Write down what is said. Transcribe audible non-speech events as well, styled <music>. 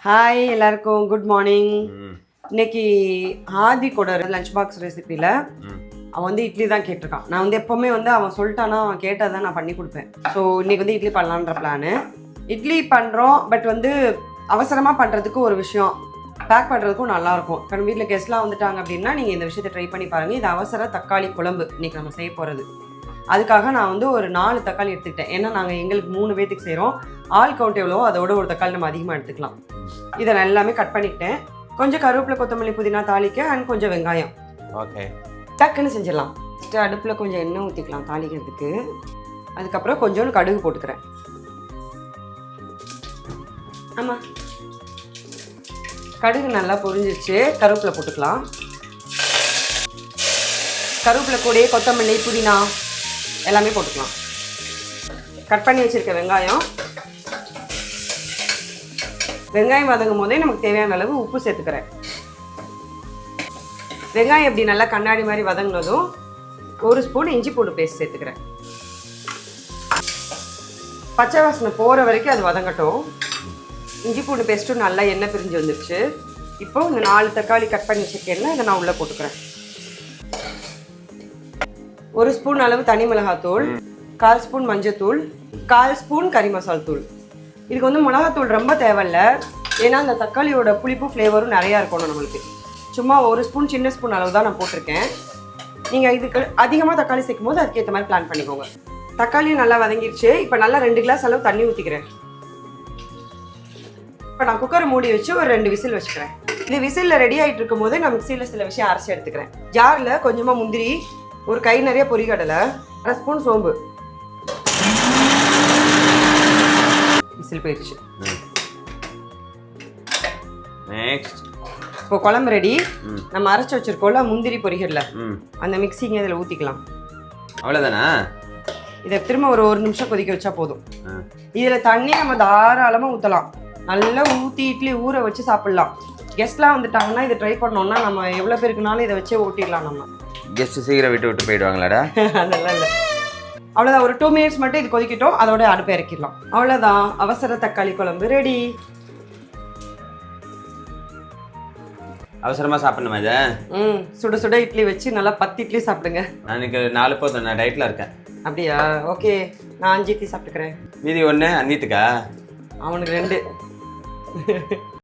Hi எல்லாருக்கும் good morning இன்னைக்கு ஆதிக்கோட lunch box ரெசிப்பியில் ம். அவன் வந்து இட்லி தான் கேட்டிருக்கான். நான் வந்து எப்போவுமே வந்து அவன் சொல்லிட்டானா அவன் கேட்டால் தான் நான் பண்ணி கொடுப்பேன். ஸோ இன்னைக்கு வந்து இட்லி பண்ணலான்ற பிளானு இட்லி பண்ணுறோம் பட் வந்து அவசரமாக பண்ணுறதுக்கு ஒரு விஷயம். பேக் பண்ணுறதுக்கும் நல்லாயிருக்கும். இப்போ வீட்டில் கெஸ்ட்லாம் வந்துட்டாங்க அப்படின்னா நீங்கள் இந்த விஷயத்தை ட்ரை பண்ணி பாருங்கள் இது அவசர தக்காளி குழம்பு இன்னைக்கு நம்ம செய்ய போகிறது அதுக்காக நான் வந்து ஒரு நாலு தக்காளி எடுத்துக்கிட்டேன். ஏன்னா நாங்கள் எங்களுக்கு மூணு பேத்துக்கு செய்கிறோம் ஆள் கவுண்ட் எவ்வளவோ அதோட ஒரு தக்காளி நம்ம அதிகமாக எடுத்துக்கலாம். இதை நான் எல்லாமே கட் பண்ணிக்கிட்டேன். கொஞ்சம் கருவேப்பிலை கொத்தமல்லி புதினா தாளிக்க அண்ட் கொஞ்சம் வெங்காயம். ஓகே டக்குன்னு செஞ்சிடலாம். ஃபஸ்ட்டு அடுப்பில் கொஞ்சம் எண்ணெய் ஊற்றிக்கலாம் தாளிக்கிறதுக்கு. அதுக்கப்புறம் கொஞ்சோண்டு கடுகு போட்டுக்கிறேன். ஆமாம் கடுகு நல்லா பொரிஞ்சிருச்சு. கருவேப்பிலை போட்டுக்கலாம். கருவேப்பிலை கூடயே கொத்தமல்லி புதினா. எல்லாமே போட்டுக்கலாம். கட் பண்ணி வச்சிருக்க வெங்காயம். வெங்காயம் வதங்கும் போதே நமக்கு தேவையான அளவு உப்பு சேர்த்துக்கிறேன். வெங்காயம் இப்படி நல்லா கண்ணாடி மாதிரி வதங்கினதும் ஒரு ஸ்பூன் இஞ்சி பூண்டு பேஸ்ட் சேர்த்துக்கிறேன். பச்சை வாசனை போகிற வரைக்கும் அது வதங்கட்டும். இஞ்சி பூண்டு பேஸ்ட்டும் நல்லா எண்ணெய் பிரிஞ்சு வந்துருச்சு. இப்போ இந்த நாலு தக்காளி கட் பண்ணி வச்சுருக்கேன்னா இதை நான் உள்ளே போட்டுக்கிறேன். ஒரு ஸ்பூன் அளவு தனி மிளகாத்தூள் கால் ஸ்பூன் மஞ்சத்தூள் கால் ஸ்பூன் கறி மசால் தூள். இதுக்கு வந்து மிளகாத்தூள் ரொம்ப தேவையில்ல. ஏன்னா அந்த தக்காளியோட புளிப்பு ஃப்ளேவரும் நிறையா இருக்கணும் நம்மளுக்கு. சும்மா ஒரு ஸ்பூன் சின்ன ஸ்பூன் அளவு தான் நான் போட்டிருக்கேன். நீங்கள் இதுக்கு அதிகமாக தக்காளி சேர்க்கும் போது அதுக்கேற்ற மாதிரி பிளான் பண்ணிக்கோங்க. தக்காளியும் நல்லா வதங்கிருச்சு. இப்போ நல்லா ரெண்டு கிளாஸ் அளவு தண்ணி ஊற்றிக்கிறேன் இப்போ நான் குக்கரை மூடி வச்சு ஒரு ரெண்டு விசில் வச்சுக்கிறேன். இது விசிலில் ரெடி ஆகிட்டு இருக்கும் போது நான் மிக்சியில் சில விஷயம் அரைச்சி எடுத்துக்கிறேன். ஜாரில் கொஞ்சமாக முந்திரி ஒரு கை நிறைய பொரிகடலை அரை ஸ்பூன் சோம்பு. விசில் போயிடுச்சு. நெக்ஸ்ட் இப்போ குழம்பு ரெடி நம்ம அரைச்சி வச்சிருக்கோம்ல முந்திரி பொரிகடலை அந்த மிக்சிங்க இதில் ஊற்றிக்கலாம் அவ்வளோதானா இதை திரும்ப ஒரு ஒரு நிமிஷம் கொதிக்க வச்சா போதும். இதில் தண்ணி நம்ம தாராளமாக ஊற்றலாம் நல்லா ஊற்றி இட்லி ஊற வச்சு சாப்பிட்லாம். கெஸ்ட்லாம் வந்துட்டாங்கன்னா இதை ட்ரை பண்ணோம்னா நம்ம எவ்வளோ பேருக்குனாலும் இதை வச்சே ஓட்டிடலாம் நம்ம. கெஸ்ட்டு சீக்கிரம் விட்டு விட்டு போயிடுவாங்களாடா? <laughs> அதெல்லாம் இல்லை. அவ்வளோதான் ஒரு டூ மினிட்ஸ் மட்டும் இது கொதிக்கட்டும் அதோட அடுப்பை இறக்கிடலாம். அவ்வளோதான் அவசர தக்காளி குழம்பு ரெடி அவசரமாக சாப்பிடணுமா இதை? ம் சுட சுட இட்லி வச்சு நல்லா பத்து இட்லி சாப்பிடுங்க. நான் இன்னைக்கு நாலு போதும் நான் டயட்டில் இருக்கேன். அப்படியா? ஓகே நான் அஞ்சு இட்லி சாப்பிட்டுக்கிறேன். மீதி ஒன்று அன்னித்துக்கா? அவனுக்கு ரெண்டு. <laughs>